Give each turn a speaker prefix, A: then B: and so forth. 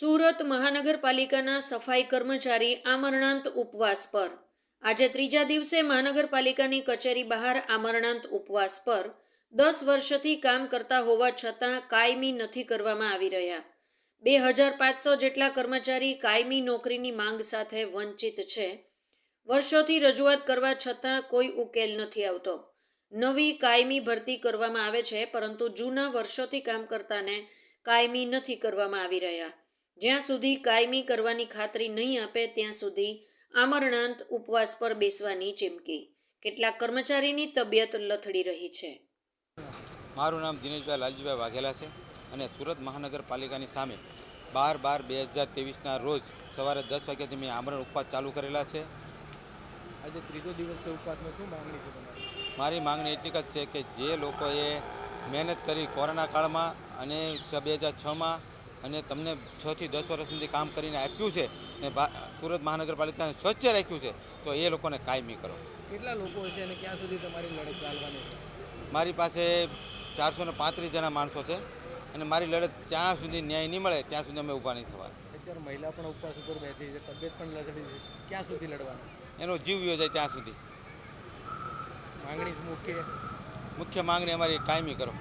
A: સુરત મહાનગરપાલિકાના સફાઈ કર્મચારી આમરણાંત ઉપવાસ પર. આજે ત્રીજા દિવસે મહાનગરપાલિકાની કચેરી બહાર આમરણાંત ઉપવાસ પર દસ વર્ષથી કામ કરતા હોવા છતાં કાયમી નથી કરવામાં આવી રહ્યા. બે હજાર પાંચસો જેટલા કર્મચારી કાયમી નોકરીની માંગ સાથે વંચિત છે. વર્ષોથી રજૂઆત કરવા છતાં કોઈ ઉકેલ નથી આવતો. નવી કાયમી ભરતી કરવામાં આવે છે, પરંતુ જૂના વર્ષોથી કામ કરતાને કાયમી નથી કરવામાં આવી રહ્યા. જ્યાં સુધી કાયમી કરવાની ખાતરી નહીં આપે ત્યાં સુધી આમરણાંત ઉપવાસ પર બેસવાની ચીમકી. કેટલાક કર્મચારીની તબિયત લથડી રહી છે.
B: મારું નામ દિનેશભાઈ લાલજીભાઈ વાઘેલા છે અને સુરત મહાનગરપાલિકાની સામે બાર બાર બે હજાર ત્રેવીસના રોજ સવારે દસ વાગ્યાથી મેં આમરણ ઉપવાસ ચાલુ કરેલા છે.
C: આજે ત્રીજો દિવસ છે ઉપવાસમાં શું માંગણી છે તમારી?
B: મારી માંગણી એટલી જ છે કે જે લોકોએ મહેનત કરી કોરોના કાળમાં અને બે હજાર છમાં અને તમને છથી દસ વર્ષ સુધી કામ કરીને આપ્યું છે ને સુરત મહાનગરપાલિકાને સ્વચ્છ રાખ્યું છે તો એ લોકોને કાયમી કરો.
C: કેટલા લોકો હશે અને ક્યાં સુધી તમારી લડત ચાલવાની છે?
B: મારી પાસે ચારસો ને પાંત્રીસ જણા માણસો છે અને મારી લડત જ્યાં સુધી ન્યાય નહીં મળે ત્યાં સુધી અમે ઊભા નહીં થવા
C: અત્યારે મહિલા પણ ઉપવાસ ઉપર બેઠી છે તબિયત પણ લથડી છે ક્યાં સુધી લડવાનું?
B: એનો જીવ યોજાય ત્યાં સુધી.
C: માંગણી મુખ્ય
B: મુખ્ય માંગણી અમારી કાયમી કરો.